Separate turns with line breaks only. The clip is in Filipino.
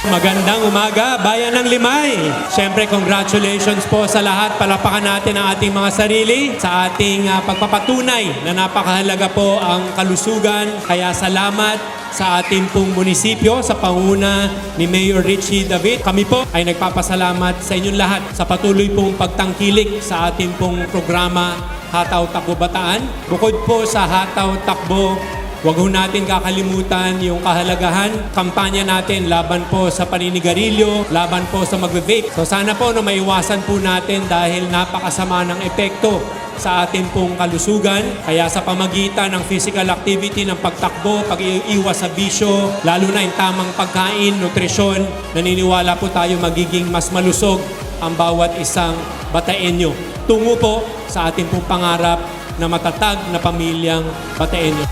Magandang umaga, Bayan ng Limay! Siyempre, congratulations po sa lahat. Palapakan natin ang ating mga sarili sa ating ah, pagpapatunay na napakahalaga po ang kalusugan. Kaya salamat sa ating pong munisipyo sa panguna ni Mayor Richie David. Kami po ay nagpapasalamat sa inyong lahat sa patuloy pong pagtangkilik sa ating pong programa Hataw Takbo Bataan. Bukod po sa Hataw Takbo Huwag ho natin kakalimutan yung kahalagahan, kampanya natin laban po sa paninigarilyo, laban po sa magve-vape. So sana po na maiwasan po natin dahil napakasama ng epekto sa ating pong kalusugan. Kaya sa pamagitan ng physical activity, ng pagtakbo, pag-iwas sa bisyo, lalo na yung tamang pagkain, nutrisyon, naniniwala po tayo magiging mas malusog ang bawat isang bataenyo. Tungo po sa ating pong pangarap na matatag na pamilyang bataenyo.